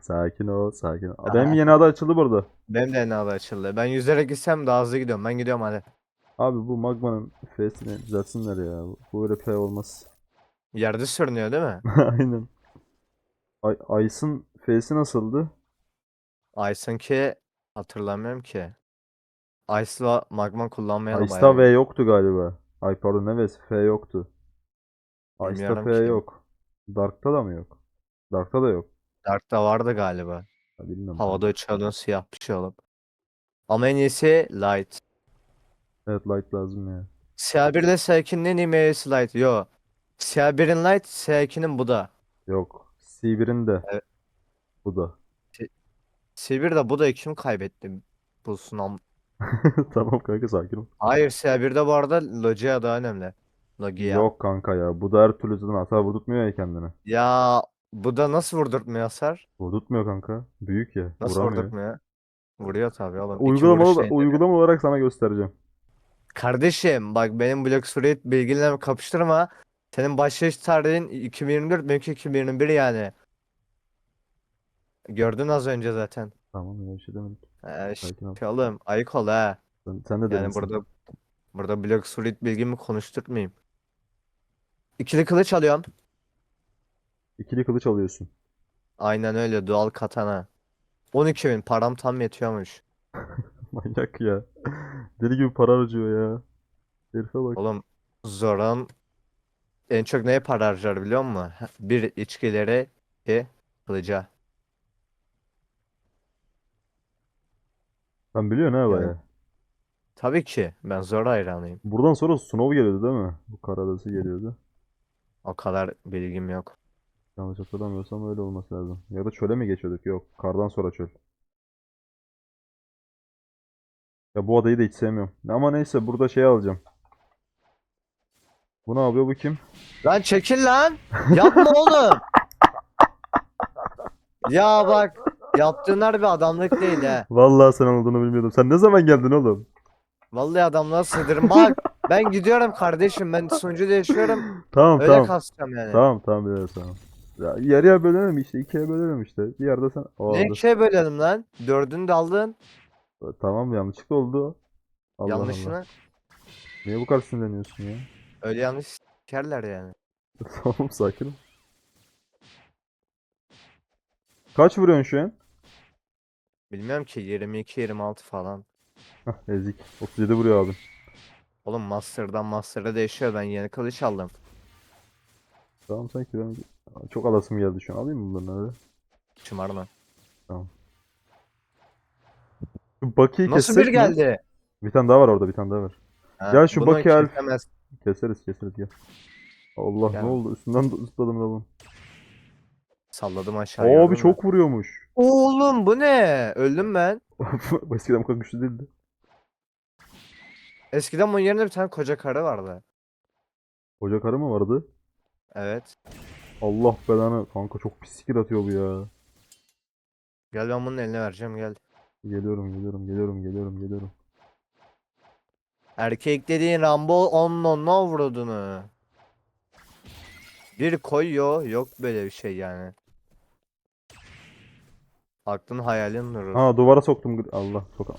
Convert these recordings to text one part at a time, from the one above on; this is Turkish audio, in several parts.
Sakin, sakin ol, sakin ol. Aa, Benim yeni ada açıldı burada. Benim de en adı açıldı. Ben yüzerek gitsem daha hızlı gidiyorum. Ben gidiyorum hadi. Abi bu magmanın F'sini düzeltsinler ya. Bu- Bu öyle F olmaz. Yerde sürünüyor değil mi? Aynen. Ay, Ice'ın F'si nasıldı? Ice'ınki hatırlamıyorum ki. Ice'la magma kullanmayalım Ice'da V yoktu galiba. Ay pardon ne V'si? F yoktu. Ice'da Bilmiyorum F ki. yok. Dark'ta da mı yok? Dark'ta da yok. Dark'ta vardı galiba. Ha, bilmiyorum. Havada uçuyordun siyah bir şey olup. Ama en iyisi Light. Evet light lazım ya. Siyah 1 ile S2'nin en iyi meyvesi Light. Yo. Siyah 1'in Light, S2'nin bu da. Yok. C1'in de. Evet. Bu da. S1 de bu da kim kaybetti bu sınav? Tamam kanka sakin ol. Hayır siyah 1'de bu arada Logia daha önemli. Logia. Yok kanka ya. Bu da her türlü zaten hasar vurdurtmuyor ya kendine. Ya bu da nasıl vurdurtmuyor hasar? Vurdurtmuyor kanka. Büyük ya. Nasıl Vuramıyor. vurdurtmuyor? Vuruyor tabii oğlum. İki Uygulama, vuruş değil. uygulama olarak sana göstereceğim. Kardeşim bak benim Block Street bilgilerimi kapıştırma. Senin başlayış tarihin 2024 benimki 2021 yani. Gördün az önce zaten. Tamam ya bir şey demedim. Ee, Sakin ol. işte oğlum ayık ol ha. Sen, sen de Yani delisin. burada burada Block Street bilgimi konuşturmayayım. İkili kılıç alıyorum. İkili kılıç alıyorsun. Aynen öyle dual katana. 12 bin param tam yetiyormuş. Manyak ya. Deli gibi para harcıyor ya. Herife bak. Oğlum Zoran en çok neye para harcar biliyor musun? Bir içkileri, iki kılıca. Sen biliyorsun ha Yani- baya. Tabii ki ben Zora hayranıyım. Buradan sonra Snow geliyordu değil mi? Bu kar adası geliyordu. O kadar bilgim yok. Yanlış hatırlamıyorsam öyle olması lazım. Ya da çöle mi geçiyorduk? Yok. Kardan sonra çöl. Ya bu adayı da hiç sevmiyorum. Ama neyse burada şey alacağım. Bu ne yapıyor bu kim? Lan çekil lan! Yapma oğlum! Ya bak yaptığın harbi adamlık değil ha. Vallahi sen olduğunu bilmiyordum. Sen ne zaman geldin oğlum? Vallahi adamlığa sığdırım. Bak ben gidiyorum kardeşim ben sunucuda yaşıyorum. Tamam Öyle tamam. kasacağım yani. Tamam tamam biliyorum tamam. Ya yarıya bölelim işte. ikiye bölelim işte. Bir yerde sen... O Ne ikiye bölelim lan? Dördünü de aldın. Tamam yanlışlıkla oldu. Allah Yanlışını. Allah. Niye bu kadar sinirleniyorsun ya? Öyle yanlış sikerler yani. Tamam sakin ol. Kaç vuruyorsun şu an? Bilmiyorum ki 22-26 falan. Hah ezik. 37 vuruyor abi. Oğlum Master'dan Master'a değişiyor. Ben yeni kılıç aldım. Tamam sanki ben çok alasım geldi şu an. Alayım mı bunları? Şımarma. Şu Bucky'yi Nasıl bir mi? geldi? Bir tane daha var orada bir tane daha var. Ha, Gel şu bunu Bucky al. kesemez. Keseriz keseriz gel. Allah Gel. ne oldu? Üstünden de ısladım oğlum. Salladım aşağı. gördün Abi çok vuruyormuş. Oğlum bu ne? Öldüm ben. Eskiden bu kadar güçlü değildi. Eskiden bunun yerinde bir tane koca karı vardı. Koca karı mı vardı? Evet. Allah belanı. Kanka çok pis skill atıyor bu ya. Gel ben bunun eline vereceğim gel. Geliyorum geliyorum geliyorum geliyorum geliyorum. Erkek dediğin Rambo onun no vurduğunu. Bir koyuyor. Yok böyle bir şey yani. Aklın hayalin durur. Ha duvara soktum. Allah sok.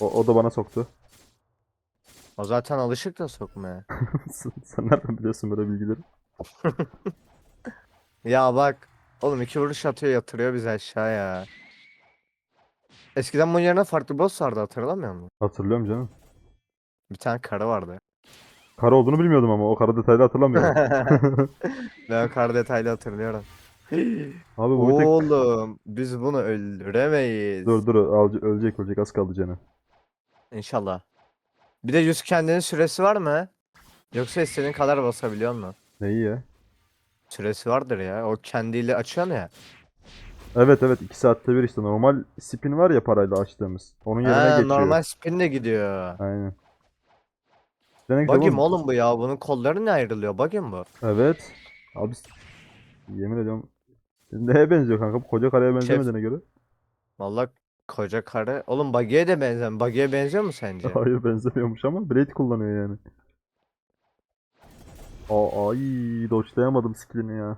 O, o da bana soktu. O zaten alışık da sokmaya. sen, sen nereden biliyorsun böyle bilgileri? Ya bak. Oğlum iki vuruş atıyor yatırıyor bizi aşağıya. Eskiden bunun yerine farklı boss vardı hatırlamıyor musun? Hatırlıyorum canım. Bir tane karı vardı. Kara olduğunu bilmiyordum ama o kara detaylı hatırlamıyorum. Ben o karı detaylı hatırlıyorum. Abi bu tek... Oğlum biz bunu öldüremeyiz. Dur dur ölecek ölecek az kaldı canı. İnşallah. Bir de yüz kendinin süresi var mı? Yoksa istediğin kadar basabiliyor musun? Neyi ya? Süresi vardır ya. O kendiyle açıyorsun ya. Evet evet 2 saatte bir işte normal spin var ya parayla açtığımız. Onun yerine Ha, geçiyor. normal spin de gidiyor. Aynen. Buggy mi oğlum- bu ya? Bunun kolları ne ayrılıyor? Mi bu? Evet. Abi yemin ediyorum. Neye benziyor kanka? Bu koca karaya benzemediğine göre. Vallahi koca karı. Oğlum Buggy'ye de benzer. Buggy'ye benziyor mu sence? Hayır benzemiyormuş ama Blade kullanıyor yani. Aa, ay dodge'layamadım skillini ya.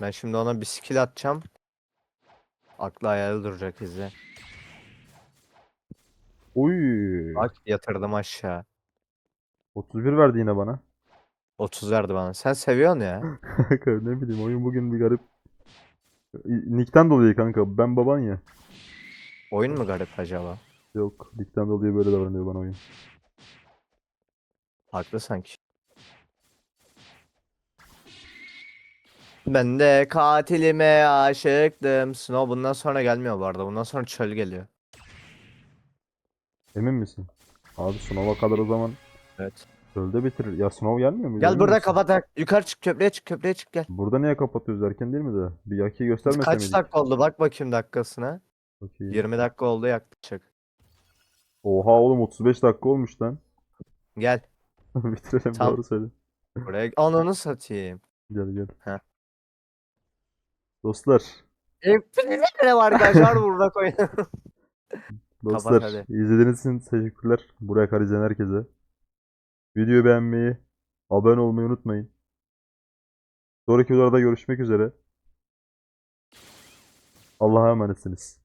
Ben şimdi ona bir skill atacağım. Aklı hayali duracak izle. Oy. Bak yatırdım aşağı. 31 verdi yine bana. 30 verdi bana. Sen seviyorsun ya. Kanka ne bileyim oyun bugün bir garip. Nick'ten dolayı kanka. Ben baban ya. Oyun mu garip acaba? Yok. Nick'ten dolayı böyle davranıyor bana oyun. Haklı sanki. Ben de katilime aşıktım. Snow bundan sonra gelmiyor bu arada. Bundan sonra çöl geliyor. Emin misin? Abi Snow'a kadar o zaman Evet. çölde bitirir. Ya Snow gelmiyor mu? Gel Emin burada kapatak. Yukarı çık köprüye çık köprüye çık gel. Burada niye kapatıyoruz erken değil mi de? Bir yakiyi göstermese Kaç miydik? dakika oldu bak bakayım dakikasına. Bakayım. 20 dakika oldu yaklaşık. Oha oğlum 35 dakika olmuş lan. Gel Bitirelim Tam- doğru söyle. buraya. Ananı satayım. Gel gel. Heh. Dostlar. Hepinize var arkadaşlar burada koyun. Dostlar hadi. izlediğiniz için teşekkürler. Buraya kadar izleyen herkese. Videoyu beğenmeyi, abone olmayı unutmayın. Sonraki videolarda görüşmek üzere. Allah'a emanetsiniz.